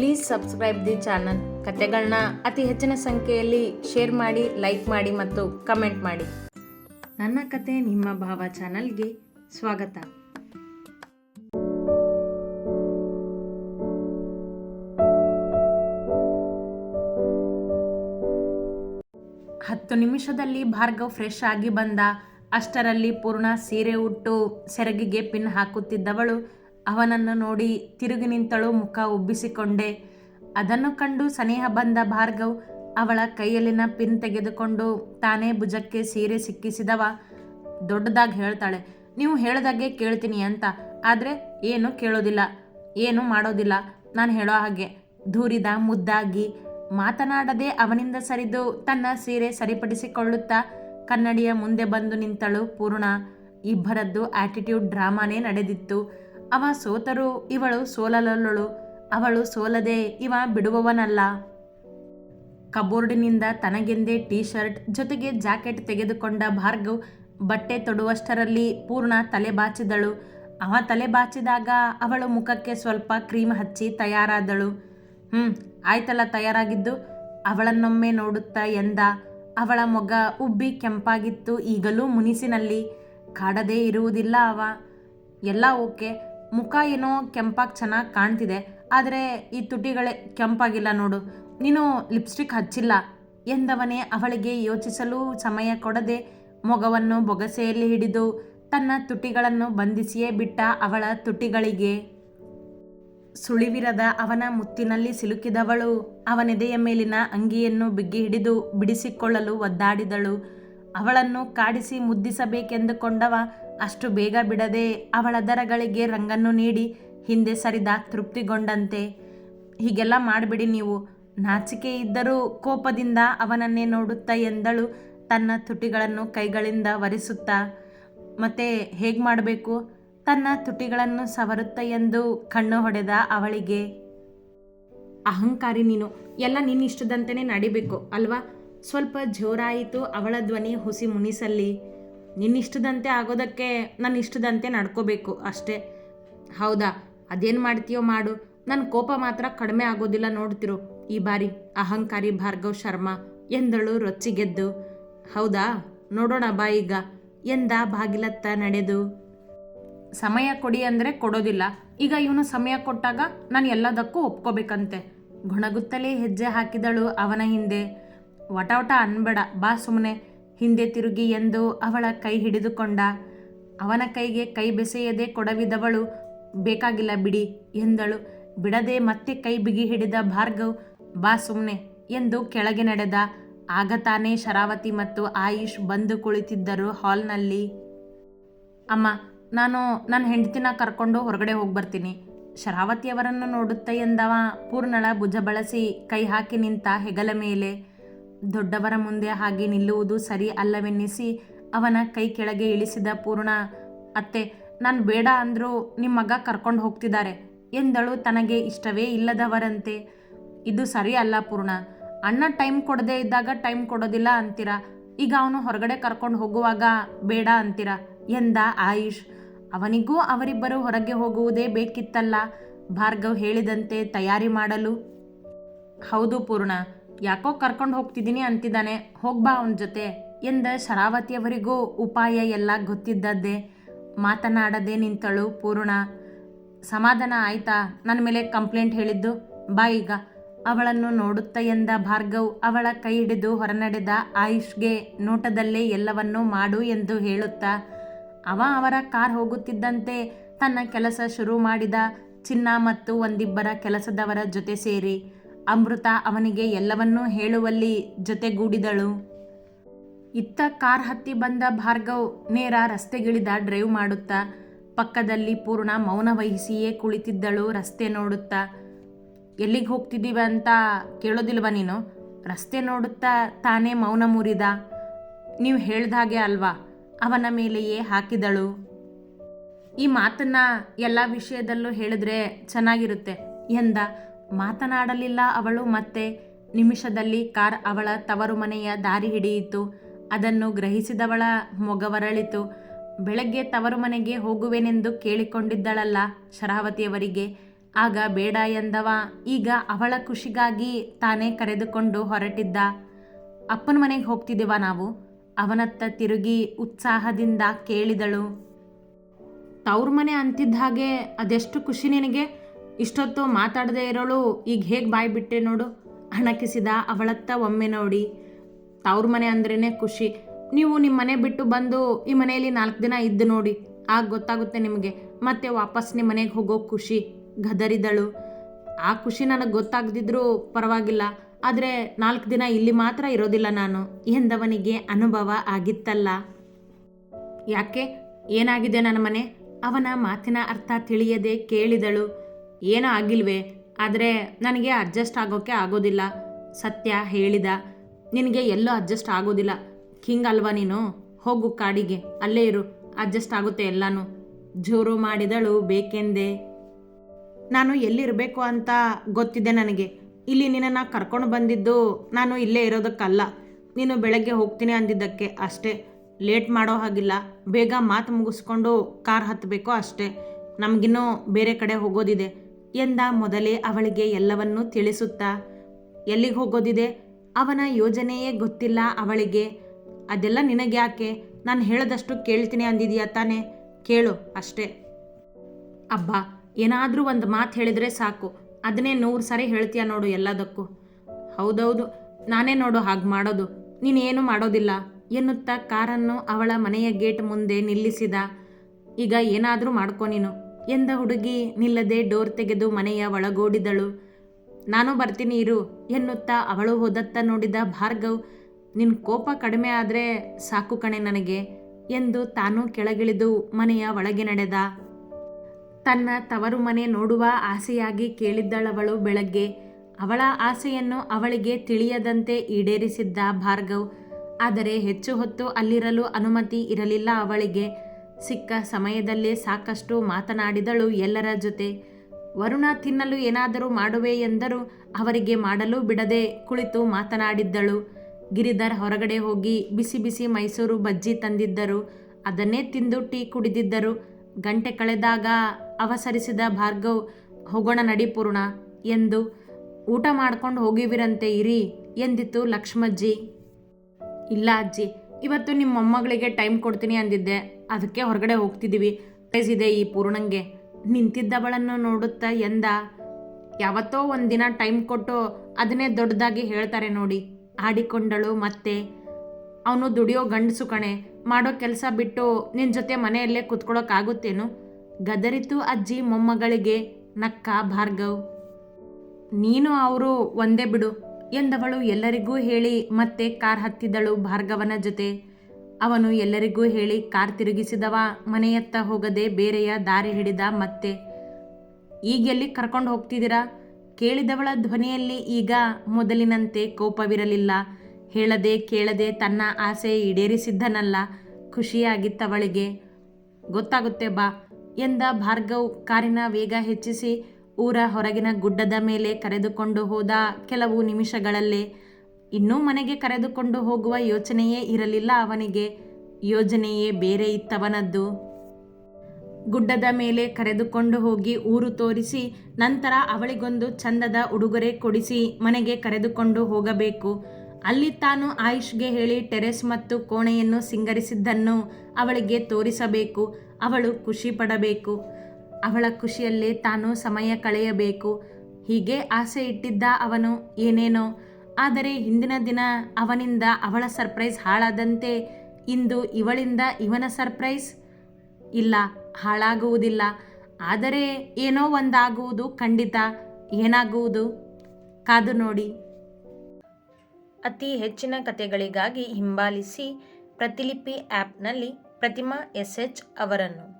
Please subscribe the channel ಕತೆಗಳನ್ನ ಅತಿ ಹೆಚ್ಚಿನ ಸಂಖ್ಯೆಯಲ್ಲಿ ಶೇರ್ ಮಾಡಿ ಲೈಕ್ ಮಾಡಿ ಮತ್ತು ಕಮೆಂಟ್ ಮಾಡಿ. ನನ್ನ ಕತೆ ನಿಮ್ಮ ಭಾವ ಚಾನಲ್ಗೆ ಸ್ವಾಗತ. ಹತ್ತು ನಿಮಿಷದಲ್ಲಿ ಭಾರ್ಗವ್ ಫ್ರೆಶ್ ಆಗಿ ಬಂದ. ಅಷ್ಟರಲ್ಲಿ ಪೂರ್ಣ ಸೀರೆ ಉಟ್ಟು ಸೆರಗಿಗೆ ಪಿನ್ ಹಾಕುತ್ತಿದ್ದವಳು ಅವನನ್ನು ನೋಡಿ ತಿರುಗಿ ನಿಂತಳು, ಮುಖ ಉಬ್ಬಿಸಿಕೊಂಡೆ. ಅದನ್ನು ಕಂಡು ಸನೇಹ ಬಂದ ಭಾರ್ಗವ್ ಅವಳ ಕೈಯಲ್ಲಿನ ಪಿನ್ ತೆಗೆದುಕೊಂಡು ತಾನೇ ಭುಜಕ್ಕೆ ಸೀರೆ ಸಿಕ್ಕಿಸಿದವ. ದೊಡ್ಡದಾಗಿ ಹೇಳ್ತಾಳೆ, ನೀವು ಹೇಳ್ದಾಗೆ ಕೇಳ್ತೀನಿ ಅಂತ, ಆದರೆ ಏನು ಕೇಳೋದಿಲ್ಲ, ಏನು ಮಾಡೋದಿಲ್ಲ, ನಾನು ಹೇಳೋ ಹಾಗೆ. ದೂರಿದ ಮುದ್ದಾಗಿ, ಮಾತನಾಡದೆ ಅವನಿಂದ ಸರಿದು ತನ್ನ ಸೀರೆ ಸರಿಪಡಿಸಿಕೊಳ್ಳುತ್ತಾ ಕನ್ನಡಿಯ ಮುಂದೆ ಬಂದು ನಿಂತಳು ಪೂರ್ಣ. ಇಬ್ಬರದ್ದು ಆಟಿಟ್ಯೂಡ್ ಡ್ರಾಮಾನೇ ನಡೆದಿತ್ತು. ಅವ ಸೋತರು, ಇವಳು ಸೋಲಲಲ್ಲಳು, ಅವಳು ಸೋಲದೆ ಇವ ಬಿಡುವವನಲ್ಲ. ಕಬೋರ್ಡಿನಿಂದ ತನಗೆಂದೇ ಟೀ ಶರ್ಟ್ ಜೊತೆಗೆ ಜಾಕೆಟ್ ತೆಗೆದುಕೊಂಡ ಭಾರ್ಗವ್ ಬಟ್ಟೆ ತೊಡುವಷ್ಟರಲ್ಲಿ ಪೂರ್ಣ ತಲೆ ಬಾಚಿದಳು. ಅವ ತಲೆ ಬಾಚಿದಾಗ ಅವಳು ಮುಖಕ್ಕೆ ಸ್ವಲ್ಪ ಕ್ರೀಮ್ ಹಚ್ಚಿ ತಯಾರಾದಳು. ಹ್ಞೂ ಆಯ್ತಲ್ಲ ತಯಾರಾಗಿದ್ದು? ಅವಳನ್ನೊಮ್ಮೆ ನೋಡುತ್ತಾ ಎಂದ. ಅವಳ ಮೊಗ ಉಬ್ಬಿ ಕೆಂಪಾಗಿತ್ತು ಈಗಲೂ ಮುನಿಸಿನಲ್ಲಿ. ಕಾಡದೇ ಇರುವುದಿಲ್ಲ ಅವ. ಎಲ್ಲ ಓಕೆ. ಮುಖ ಏನೋ ಕೆಂಪಾಗಿ ಚೆನ್ನಾಗಿ ಕಾಣ್ತಿದೆ, ಆದರೆ ಈ ತುಟಿಗಳೇ ಕೆಂಪಾಗಿಲ್ಲ ನೋಡು. ನೀನು ಲಿಪ್ಸ್ಟಿಕ್ ಹಚ್ಚಿಲ್ಲ ಎಂದವನೇ ಅವಳಿಗೆ ಯೋಚಿಸಲು ಸಮಯ ಕೊಡದೆ ಮೊಗವನ್ನು ಬೊಗಸೆಯಲ್ಲಿ ಹಿಡಿದು ತನ್ನ ತುಟಿಗಳನ್ನು ಬಂಧಿಸಿಯೇ ಬಿಟ್ಟ ಅವಳ ತುಟಿಗಳಿಗೆ. ಸುಳಿವಿರದ ಅವನ ಮುತ್ತಿನಲ್ಲಿ ಸಿಲುಕಿದವಳು ಅವನೆದೆಯ ಮೇಲಿನ ಅಂಗಿಯನ್ನು ಬಿಗ್ಗಿ ಹಿಡಿದು ಬಿಡಿಸಿಕೊಳ್ಳಲು ಒದ್ದಾಡಿದಳು. ಅವಳನ್ನು ಕಾಡಿಸಿ ಮುದ್ದಿಸಬೇಕೆಂದುಕೊಂಡವ ಅಷ್ಟು ಬೇಗ ಬಿಡದೆ ಅವಳ ದರಗಳಿಗೆ ರಂಗನ್ನು ನೀಡಿ ಹಿಂದೆ ಸರಿದ ತೃಪ್ತಿಗೊಂಡಂತೆ. ಹೀಗೆಲ್ಲ ಮಾಡಿಬಿಡಿ ನೀವು. ನಾಚಿಕೆ ಇದ್ದರೂ ಕೋಪದಿಂದ ಅವನನ್ನೇ ನೋಡುತ್ತಾ ಎಂದಳು ತನ್ನ ತುಟಿಗಳನ್ನು ಕೈಗಳಿಂದ ಒರೆಸುತ್ತಾ. ಮತ್ತೆ ಹೇಗೆ ಮಾಡಬೇಕು? ತನ್ನ ತುಟಿಗಳನ್ನು ಸವರುತ್ತ ಎಂದು ಕಣ್ಣು ಹೊಡೆದ ಅವಳಿಗೆ. ಅಹಂಕಾರಿ ನೀನು. ಎಲ್ಲ ನಿನ್ನಿಷ್ಟದಂತೆಯೇ ನಡಿಬೇಕು, ಅಲ್ವಾ? ಸ್ವಲ್ಪ ಜೋರಾಯಿತು ಅವಳ ಧ್ವನಿ ಹುಸಿ ಮುನಿಸಲ್ಲಿ. ನಿನ್ನಿಷ್ಟದಂತೆ ಆಗೋದಕ್ಕೆ ನನ್ನ ಇಷ್ಟದಂತೆ ನಡ್ಕೋಬೇಕು ಅಷ್ಟೇ. ಹೌದಾ? ಅದೇನು ಮಾಡ್ತೀಯೋ ಮಾಡು. ನನ್ನ ಕೋಪ ಮಾತ್ರ ಕಡಿಮೆ ಆಗೋದಿಲ್ಲ ನೋಡ್ತಿರು. ಈ ಬಾರಿ ಅಹಂಕಾರಿ ಭಾರ್ಗವ್ ಶರ್ಮಾ ಎಂದಳು ರೊಚ್ಚಿಗೆದ್ದು. ಹೌದಾ? ನೋಡೋಣ ಬಾ ಈಗ. ಎಂದ ಬಾಗಿಲತ್ತ ನಡೆದು. ಸಮಯ ಕೊಡಿ ಅಂದರೆ ಕೊಡೋದಿಲ್ಲ. ಈಗ ಇವನು ಸಮಯ ಕೊಟ್ಟಾಗ ನಾನು ಎಲ್ಲದಕ್ಕೂ ಒಪ್ಕೋಬೇಕಂತೆ. ಗುಣಗುತ್ತಲೇ ಹೆಜ್ಜೆ ಹಾಕಿದಳು ಅವನ ಹಿಂದೆ. ವಟ ವಟ ಅನ್ಬೇಡ. ಬಾ ಸುಮ್ಮನೆ ಹಿಂದೆ ತಿರುಗಿ ಎಂದು ಅವಳ ಕೈ ಹಿಡಿದುಕೊಂಡ. ಅವನ ಕೈಗೆ ಕೈ ಬೆಸೆಯದೆ ಕೊಡವಿದವಳು, ಬೇಕಾಗಿಲ್ಲ ಬಿಡಿ ಎಂದಳು. ಬಿಡದೆ ಮತ್ತೆ ಕೈ ಬಿಗಿ ಹಿಡಿದ ಭಾರ್ಗವ್, ಬಾ ಸುಮ್ಮನೆ ಎಂದು ಕೆಳಗೆ ನಡೆದ. ಆಗ ತಾನೇ ಶರಾವತಿ ಮತ್ತು ಆಯುಷ್ ಬಂದು ಕುಳಿತಿದ್ದರು ಹಾಲ್ನಲ್ಲಿ. ಅಮ್ಮ, ನಾನು ನನ್ನ ಹೆಂಡತಿನ ಕರ್ಕೊಂಡು ಹೊರಗಡೆ ಹೋಗಿ ಬರ್ತೀನಿ. ಶರಾವತಿಯವರನ್ನು ನೋಡುತ್ತ ಎಂದವ ಪೂರ್ಣಳ ಭುಜ ಬಳಸಿ ಕೈ ಹಾಕಿ ನಿಂತ ಹೆಗಲ ಮೇಲೆ. ದೊಡ್ಡವರ ಮುಂದೆ ಹಾಗೆ ನಿಲ್ಲುವುದು ಸರಿ ಅಲ್ಲವೆನ್ನಿಸಿ ಅವನ ಕೈ ಕೆಳಗೆ ಇಳಿಸಿದ ಪೂರ್ಣ, ಅತ್ತೆ, ನಾನು ಬೇಡ ಅಂದರೂ ನಿಮ್ಮ ಮಗ ಕರ್ಕೊಂಡು ಹೋಗ್ತಿದ್ದಾರೆ. ಎಂದಳು ತನಗೆ ಇಷ್ಟವೇ ಇಲ್ಲದವರಂತೆ. ಇದು ಸರಿ ಅಲ್ಲ ಪೂರ್ಣ. ಅಣ್ಣ ಟೈಮ್ ಕೊಡದೇ ಇದ್ದಾಗ ಟೈಮ್ ಕೊಡೋದಿಲ್ಲ ಅಂತೀರಾ? ಈಗ ಅವನು ಹೊರಗಡೆ ಕರ್ಕೊಂಡು ಹೋಗುವಾಗ ಬೇಡ ಅಂತೀರಾ? ಎಂದ ಆಯುಷ್. ಅವನಿಗೂ ಅವರಿಬ್ಬರು ಹೊರಗೆ ಹೋಗುವುದೇ ಬೇಕಿತ್ತಲ್ಲ? ಭಾರ್ಗವ್ ಹೇಳಿದಂತೆ ತಯಾರಿ ಮಾಡಲು. ಹೌದು ಪೂರ್ಣ. ಯಾಕೋ ಕರ್ಕೊಂಡು ಹೋಗ್ತಿದ್ದೀನಿ ಅಂತಿದ್ದಾನೆ. ಹೋಗ್ಬಾ ಅವನ ಜೊತೆ. ಎಂದ ಶರಾವತಿಯವರಿಗೂ ಉಪಾಯ ಎಲ್ಲ ಗೊತ್ತಿದ್ದದ್ದೇ. ಮಾತನಾಡದೆ ನಿಂತಳು ಪೂರ್ಣ. ಸಮಾಧಾನ ಆಯ್ತಾ? ನನ್ನ ಮೇಲೆ ಕಂಪ್ಲೇಂಟ್ ಹೇಳಿದ್ದು? ಬಾ ಈಗ. ಅವಳನ್ನು ನೋಡುತ್ತ ಎಂದ ಭಾರ್ಗವ್ ಅವಳ ಕೈ ಹಿಡಿದು ಹೊರನಡೆದ ಆಯುಷ್ಗೆ ನೋಟದಲ್ಲೇ ಎಲ್ಲವನ್ನೂ ಮಾಡು ಎಂದು ಹೇಳುತ್ತಾ, ಅವ ಅವರ ಕಾರ್ ಹೋಗುತ್ತಿದ್ದಂತೆ ತನ್ನ ಕೆಲಸ ಶುರು ಮಾಡಿದ ಚಿನ್ನ ಮತ್ತು ಒಂದಿಬ್ಬರ ಕೆಲಸದವರ ಜೊತೆ ಸೇರಿ. ಅಮೃತ ಅವನಿಗೆ ಎಲ್ಲವನ್ನೂ ಹೇಳುವಲ್ಲಿ ಜೊತೆಗೂಡಿದಳು. ಇತ್ತ ಕಾರ್ ಹತ್ತಿ ಬಂದ ಭಾರ್ಗವ್ ನೇರ ರಸ್ತೆಗಿಳಿದ ಡ್ರೈವ್ ಮಾಡುತ್ತಾ, ಪಕ್ಕದಲ್ಲಿ ಪೂರ್ಣ ಮೌನ ವಹಿಸಿಯೇ ಕುಳಿತಿದ್ದಳು ರಸ್ತೆ ನೋಡುತ್ತಾ. ಎಲ್ಲಿಗೆ ಹೋಗ್ತಿದ್ದೀವಿ ಅಂತ ಕೇಳೋದಿಲ್ವ ನೀನು? ರಸ್ತೆ ನೋಡುತ್ತಾ ತಾನೇ ಮೌನ ಮುರಿದ. ನೀವು ಹೇಳ್ದ ಹಾಗೆ ಅಲ್ವಾ? ಅವನ ಮೇಲೆಯೇ ಹಾಕಿದಳು. ಈ ಮಾತನ್ನ ಎಲ್ಲ ವಿಷಯದಲ್ಲೂ ಹೇಳಿದ್ರೆ ಚೆನ್ನಾಗಿರುತ್ತೆ ಎಂದ ಮಾತನಾಡಲಿಲ್ಲ ಅವಳು ಮತ್ತೆ ನಿಮಿಷದಲ್ಲಿ ಕಾರ್ ಅವಳ ತವರು ಮನೆಯ ದಾರಿ ಹಿಡಿಯಿತು. ಅದನ್ನು ಗ್ರಹಿಸಿದವಳ ಮೊಗವರಳಿತು ಬೆಳಗ್ಗೆ ತವರು ಮನೆಗೆ ಹೋಗುವೆನೆಂದು ಕೇಳಿಕೊಂಡಿದ್ದಳಲ್ಲ ಶರಾವತಿಯವರಿಗೆ. ಆಗ ಬೇಡ ಎಂದವ. ಈಗ ಅವಳ ಖುಷಿಗಾಗಿ ತಾನೇ ಕರೆದುಕೊಂಡು ಹೊರಟಿದ್ದ. ಅಪ್ಪನ ಮನೆಗೆ ಹೋಗ್ತಿದ್ದೀವ ನಾವು? ಅವನತ್ತ ತಿರುಗಿ ಉತ್ಸಾಹದಿಂದ ಕೇಳಿದಳು. ತವ್ರ ಮನೆ ಅಂತಿದ್ದ ಹಾಗೆ ಅದೆಷ್ಟು ಖುಷಿ ನಿನಗೆ? ಇಷ್ಟೊತ್ತು ಮಾತಾಡದೇ ಇರೋಳು, ಈಗ ಹೇಗೆ ಬಾಯಿ ಬಿಟ್ಟೆ ನೋಡು. ಹಣಕಿಸಿದ ಅವಳತ್ತ ಒಮ್ಮೆ ನೋಡಿ. ತವ್ರ ಮನೆ ಅಂದ್ರೇ ಖುಷಿ. ನೀವು ನಿಮ್ಮ ಮನೆ ಬಿಟ್ಟು ಬಂದು ಈ ಮನೆಯಲ್ಲಿ ನಾಲ್ಕು ದಿನ ಇದ್ದು ನೋಡಿ. ಆಗ ಗೊತ್ತಾಗುತ್ತೆ ನಿಮಗೆ. ಮತ್ತೆ ವಾಪಸ್ ನಿಮ್ಮ ಮನೆಗೆ ಹೋಗೋ ಖುಷಿ. ಗದರಿದಳು. ಆ ಖುಷಿ ನನಗೆ ಗೊತ್ತಾಗದಿದ್ರೂ ಪರವಾಗಿಲ್ಲ. ಆದರೆ ನಾಲ್ಕು ದಿನ ಇಲ್ಲಿ ಮಾತ್ರ ಇರೋದಿಲ್ಲ ನಾನು ಎಂದವನಿಗೆ ಅನುಭವ ಆಗಿತ್ತಲ್ಲ. ಯಾಕೆ? ಏನಾಗಿದೆ ನನ್ನ ಮನೆ? ಅವನ ಮಾತಿನ ಅರ್ಥ ತಿಳಿಯದೆ ಕೇಳಿದಳು. ಏನೂ ಆಗಿಲ್ವೇ? ಆದರೆ ನನಗೆ ಅಡ್ಜಸ್ಟ್ ಆಗೋಕ್ಕೆ ಆಗೋದಿಲ್ಲ. ಸತ್ಯ ಹೇಳಿದ. ನಿನಗೆ ಎಲ್ಲೂ ಅಡ್ಜಸ್ಟ್ ಆಗೋದಿಲ್ಲ. ಹಿಂಗಲ್ವಾ ನೀನು? ಹೋಗು ಕಾಡಿಗೆ. ಅಲ್ಲೇ ಇರು. ಅಡ್ಜಸ್ಟ್ ಆಗುತ್ತೆ ಎಲ್ಲನೂ. ಜೋರು ಮಾಡಿದಳು ಬೇಕೆಂದೆ? ನಾನು ಎಲ್ಲಿರಬೇಕು ಅಂತ ಗೊತ್ತಿದೆ ನನಗೆ. ಇಲ್ಲಿ ನಿನ್ನನ್ನು ಕರ್ಕೊಂಡು ಬಂದಿದ್ದು ನಾನು ಇಲ್ಲೇ ಇರೋದಕ್ಕಲ್ಲ. ನೀನು ಬೆಳಗ್ಗೆ ಹೋಗ್ತೀನಿ ಅಂದಿದ್ದಕ್ಕೆ ಅಷ್ಟೇ. ಲೇಟ್ ಮಾಡೋ ಹಾಗಿಲ್ಲ. ಬೇಗ ಮಾತು ಮುಗಿಸ್ಕೊಂಡು ಕಾರ್ ಹತ್ತಬೇಕು ಅಷ್ಟೇ. ನಮಗಿನ್ನೂ ಬೇರೆ ಕಡೆ ಹೋಗೋದಿದೆ. ಎಂದ ಮೊದಲೇ ಅವಳಿಗೆ ಎಲ್ಲವನ್ನೂ ತಿಳಿಸುತ್ತಾ, ಎಲ್ಲಿಗೆ ಹೋಗೋದಿದೆ? ಅವನ ಯೋಜನೆಯೇ ಗೊತ್ತಿಲ್ಲ ಅವಳಿಗೆ. ಅದೆಲ್ಲ ನಿನಗೆ ಯಾಕೆ ನಾನು ಹೇಳದಷ್ಟು ಕೇಳ್ತೀನಿ ಅಂದಿದೀಯ ತಾನೆ? ಕೇಳು ಅಷ್ಟೇ. ಅಬ್ಬ, ಏನಾದರೂ ಒಂದು ಮಾತು ಹೇಳಿದರೆ ಸಾಕು. ಅದನ್ನೇ ನೂರು ಸಾರಿ ಹೇಳ್ತೀಯ ನೋಡು ಎಲ್ಲದಕ್ಕೂ. ಹೌದೌದು, ನಾನೇ ನೋಡು ಹಾಗೆ ಮಾಡೋದು. ನೀನೇನು ಮಾಡೋದಿಲ್ಲ. ಎನ್ನುತ್ತಾ ಕಾರನ್ನು ಅವಳ ಮನೆಯ ಗೇಟ್ ಮುಂದೆ ನಿಲ್ಲಿಸಿದ. ಈಗ ಏನಾದರೂ ಮಾಡ್ಕೊ ನೀನು. ಎಂದ ಹುಡುಗಿ ನಿಲ್ಲದೆ ಡೋರ್ ತೆಗೆದು ಮನೆಯ ಒಳಗೋಡಿದಳು. ನಾನು ಬರ್ತೀನಿ ಇರು, ಎನ್ನುತ್ತಾ ಅವಳು ಹೋದತ್ತ ನೋಡಿದ ಭಾರ್ಗವ್ ನಿನ್ನ ಕೋಪ ಕಡಿಮೆ ಆದರೆ ಸಾಕು ಕಣೆ ನನಗೆ, ಎಂದು ತಾನೂ ಕೆಳಗಿಳಿದು ಮನೆಯ ಒಳಗೆ ನಡೆದ. ತನ್ನ ತವರು ಮನೆ ನೋಡುವ ಆಸೆಯಾಗಿ ಕೇಳಿದ್ದಳವಳು ಬೆಳಗ್ಗೆ. ಅವಳ ಆಸೆಯನ್ನು ಅವಳಿಗೆ ತಿಳಿಯದಂತೆ ಈಡೇರಿಸಿದ್ದ ಭಾರ್ಗವ್, ಆದರೆ ಹೆಚ್ಚು ಹೊತ್ತು ಅಲ್ಲಿರಲು ಅನುಮತಿ ಇರಲಿಲ್ಲ ಅವಳಿಗೆ. ಸಿಕ್ಕ ಸಮಯದಲ್ಲೇ ಸಾಕಷ್ಟು ಮಾತನಾಡಿದಳು ಎಲ್ಲರ ಜೊತೆ. ವರುಣ, ತಿನ್ನಲು ಏನಾದರೂ ಮಾಡುವೆ ಎಂದರೂ ಅವರಿಗೆ ಮಾಡಲು ಬಿಡದೆ ಕುಳಿತು ಮಾತನಾಡಿದ್ದಳು. ಗಿರಿಧರ್ ಹೊರಗಡೆ ಹೋಗಿ ಬಿಸಿ ಬಿಸಿ ಮೈಸೂರು ಬಜ್ಜಿ ತಂದಿದ್ದರು. ಅದನ್ನೇ ತಿಂದು ಟೀ ಕುಡಿದಿದ್ದರು. ಗಂಟೆ ಕಳೆದಾಗ ಅವಸರಿಸಿದ ಭಾರ್ಗವ್, ಹೋಗೋಣ ನಡಿಪೂರ್ಣ ಎಂದು, ಊಟ ಮಾಡ್ಕೊಂಡು ಹೋಗಿವಿರಂತೆ ಇರಿ ಎಂದಿತು ಲಕ್ಷ್ಮಜ್ಜಿ. ಇಲ್ಲ ಅಜ್ಜಿ ಇವತ್ತು ನಿಮ್ಮ ಮೊಮ್ಮಗಳಿಗೆ ಟೈಮ್ ಕೊಡ್ತೀನಿ ಅಂದಿದ್ದೆ. ಅದಕ್ಕೆ ಹೊರಗಡೆ ಹೋಗ್ತಿದ್ದೀವಿ. ಇದೆ ಈ ಪೂರ್ಣಂಗೆ. ನಿಂತಿದ್ದವಳನ್ನು ನೋಡುತ್ತಾ ಎಂದ. ಯಾವತ್ತೋ ಒಂದಿನ ಟೈಮ್ ಕೊಟ್ಟು ಅದನ್ನೇ ದೊಡ್ಡದಾಗಿ ಹೇಳ್ತಾರೆ ನೋಡಿ. ಆಡಿಕೊಂಡಳು ಮತ್ತೆ. ಅವನು ದುಡಿಯೋ ಗಂಡಸು ಕಣೆ. ಮಾಡೋ ಕೆಲಸ ಬಿಟ್ಟು ನಿನ್ನ ಜೊತೆ ಮನೆಯಲ್ಲೇ ಕುತ್ಕೊಳ್ಳೋಕ್ಕಾಗುತ್ತೇನು ಗದರಿತು ಅಜ್ಜಿ ಮೊಮ್ಮಗಳಿಗೆ ನಕ್ಕ ಭಾರ್ಗವ್. ನೀನು ಅವರು ಒಂದೇ ಬಿಡು. ಎಂದವಳು ಎಲ್ಲರಿಗೂ ಹೇಳಿ ಮತ್ತೆ ಕಾರ್ ಹತ್ತಿದಳು ಭಾರ್ಗವನ ಜೊತೆ. ಅವನು ಎಲ್ಲರಿಗೂ ಹೇಳಿ ಕಾರ್ ತಿರುಗಿಸಿದವ, ಮನೆಯತ್ತ ಹೋಗದೆ ಬೇರೆಯ ದಾರಿ ಹಿಡಿದ ಮತ್ತೆ ಈಗೆಲ್ಲಿ ಕರ್ಕೊಂಡು ಹೋಗ್ತಿದ್ದೀರಾ? ಕೇಳಿದವಳ ಧ್ವನಿಯಲ್ಲಿ ಈಗ ಮೊದಲಿನಂತೆ ಕೋಪವಿರಲಿಲ್ಲ. ಹೇಳದೆ ಕೇಳದೆ ತನ್ನ ಆಸೆ ಈಡೇರಿಸಿದ್ದನಲ್ಲ, ಖುಷಿಯಾಗಿತ್ತವಳಿಗೆ. ಗೊತ್ತಾಗುತ್ತೆ ಬಾ ಎಂದ ಭಾರ್ಗವ್ ಕಾರಿನ ವೇಗ ಹೆಚ್ಚಿಸಿ ಊರ ಹೊರಗಿನ ಗುಡ್ಡದ ಮೇಲೆ ಕರೆದುಕೊಂಡು ಹೋದ ಕೆಲವು ನಿಮಿಷಗಳಲ್ಲೇ ಇನ್ನೂ ಮನೆಗೆ ಕರೆದುಕೊಂಡು ಹೋಗುವ ಯೋಚನೆಯೇ ಇರಲಿಲ್ಲ ಅವನಿಗೆ. ಯೋಜನೆಯೇ ಬೇರೆ ಇತ್ತವನದ್ದು. ಗುಡ್ಡದ ಮೇಲೆ ಕರೆದುಕೊಂಡು ಹೋಗಿ ಊರು ತೋರಿಸಿ, ನಂತರ ಅವಳಿಗೊಂದು ಚಂದದ ಉಡುಗೊರೆ ಕೊಡಿಸಿ ಮನೆಗೆ ಕರೆದುಕೊಂಡು ಹೋಗಬೇಕು. ಅಲ್ಲಿ ತಾನು ಆಯುಷ್ಗೆ ಹೇಳಿ ಟೆರೆಸ್ ಮತ್ತು ಕೋಣೆಯನ್ನು ಸಿಂಗರಿಸಿದ್ದನ್ನು ಅವಳಿಗೆ ತೋರಿಸಬೇಕು. ಅವಳು ಖುಷಿ ಪಡಬೇಕು. ಅವಳ ಖುಷಿಯಲ್ಲೇ ತಾನು ಸಮಯ ಕಳೆಯಬೇಕು. ಹೀಗೆ ಆಸೆ ಇಟ್ಟಿದ್ದ ಅವನು ಏನೇನೋ. ಆದರೆ ಹಿಂದಿನ ದಿನ ಅವನಿಂದ ಅವಳ ಸರ್ಪ್ರೈಸ್ ಹಾಳಾದಂತೆ ಇಂದು ಇವಳಿಂದ ಇವನ ಸರ್ಪ್ರೈಸ್? ಇಲ್ಲ, ಹಾಳಾಗುವುದಿಲ್ಲ. ಆದರೆ ಏನೋ ಒಂದಾಗುವುದು ಖಂಡಿತ. ಏನಾಗುವುದು? ಕಾದು ನೋಡಿ. ಅತಿ ಹೆಚ್ಚಿನ ಕಥೆಗಳಿಗಾಗಿ ಹಿಂಬಾಲಿಸಿ ಪ್ರತಿಲಿಪಿ ಆ್ಯಪ್ನಲ್ಲಿ ಪ್ರತಿಮಾ ಎಸ್ ಎಚ್ ಅವರನ್ನು.